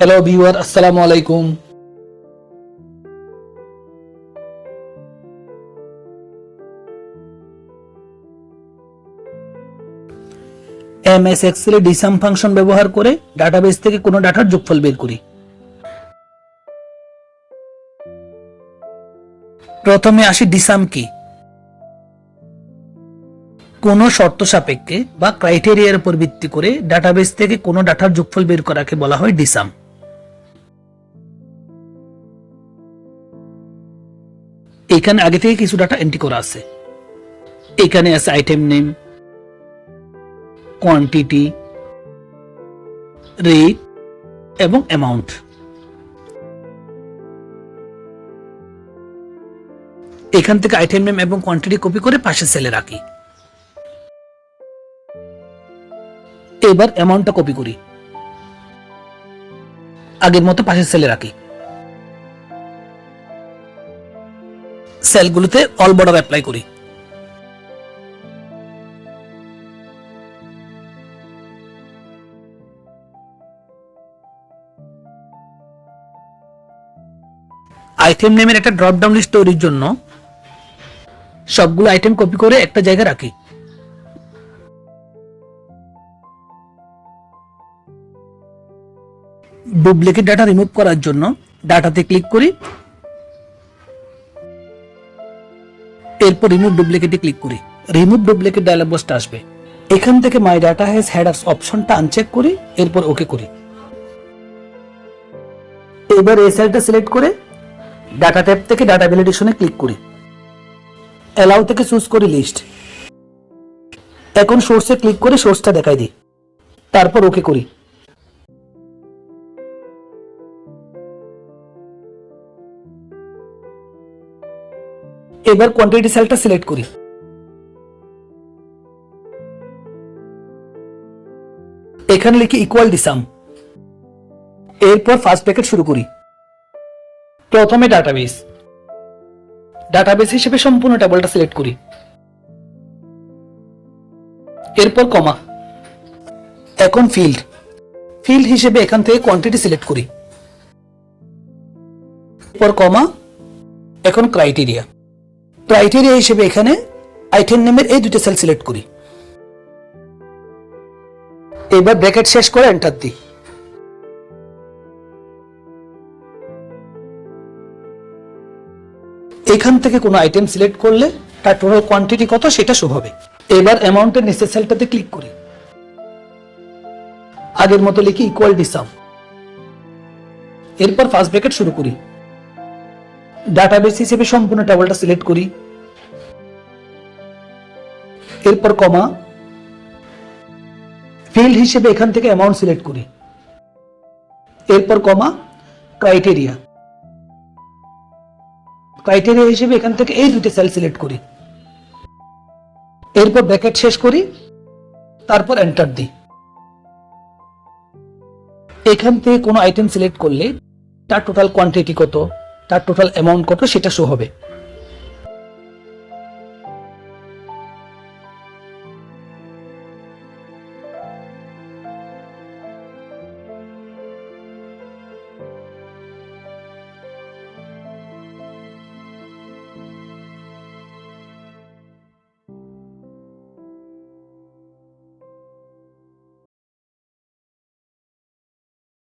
Hello viewer আসসালামু আলাইকুম M S Excel DSUM function ব্যবহার করে ডাটাবেস থেকে কোনো ডাটার যোগফল বের করি। প্রথমে আসি ডিসাম কি? কোনো শর্ত সাপেক্ষে বা ক্রাইটেরিয়ার উপর ভিত্তি করে ডাটাবেস থেকে কোনো ডাটার যোগফল বের করাকে বলা হয় ডিসাম এখানে আগে থেকে কিছু ডাটা এন্ট্রি করা আছে। এখানে আছে আইটেম নেম কোয়ান্টিটি রেট এবং অ্যামাউন্ট এখান থেকে আইটেম নেম এবং কোয়ান্টিটি কপি করে পাশে সেলে রাখি। এবার অ্যামাউন্টটা কপি করি। আগের মতো পাশের সেলে রাখি। সেলগুলোতে অল বর্ডার অ্যাপ্লাই করি। আইটেম নেমের একটা ড্রপ ডাউন লিস্ট তৈরির জন্য সবগুলো আইটেম কপি করে একটা জায়গায় রাখি। ডুপ্লিকেট ডাটা রিমুভ করার জন্য ডাটাতে ক্লিক করি। এরপর রিমুভ ডুপ্লিকেটে ক্লিক করি। রিমুভ ডুপ্লিকেট ডায়লগ বক্সটা আসবে। এখান থেকে মাই ডাটা হ্যাজ হেডার্স অপশনটা আনচেক করি, এরপর ওকে করি। এবার এই সেলটা সিলেক্ট করে ডাটা ট্যাব থেকে ডাটা ভ্যালিডেশনে ক্লিক করি। অ্যালাউ থেকে চুজ করি লিস্ট এখন সোর্সে ক্লিক করে সোর্সটা দেখাই দিই। তারপর ওকে করি। এবার কোয়ান্টিটি সেলটা সিলেক্ট করি। এখানে লিখি ইকুয়াল ডিসাম এরপর ফার্স্ট প্যাকেট শুরু করি। প্রথমে ডাটাবেস ডাটাবেস হিসেবে সম্পূর্ণ টেবলটা সিলেক্ট করি। এরপর কমা এখন ফিল্ড ফিল্ড হিসেবে এখান থেকে কোয়ান্টিটি সিলেক্ট করি। এরপর কমা এখন ক্রাইটেরিয়া ক্রাইটেরিয়া হিসেবে এখানে আইটেম নেমের এই দুটো সেল সিলেক্ট করি। এবার ব্র্যাকেট শেষ করে এন্টার দিই। এখান থেকে কোনো আইটেম সিলেক্ট করলে তার টোটাল কোয়ান্টিটি কত সেটা শো হবে। এবার অ্যামাউন্টের নিচের সেলটাতে ক্লিক করি। আগের মতো লিখি ইকুয়াল ডিসাম এরপর ফার্স্ট ব্র্যাকেট শুরু করি। ডাটাবেস হিসেবে সম্পূর্ণ টেবলটা সিলেক্ট করি। এরপর কমা। ফিল্ড হিসেবে এখান থেকে অ্যামাউন্ট সিলেক্ট করি। এরপর কমা, ক্রাইটেরিয়া। ক্রাইটেরিয়া হিসেবে এখান থেকে এই দুটো সেল সিলেক্ট করি। এরপর ব্র্যাকেট শেষ করি, তারপর এন্টার দিই। এখান থেকে কোনো আইটেম সিলেক্ট করলে তার টোটাল কোয়ান্টিটি কত? তার টোটাল অ্যামাউন্ট কত সেটা শো হবে।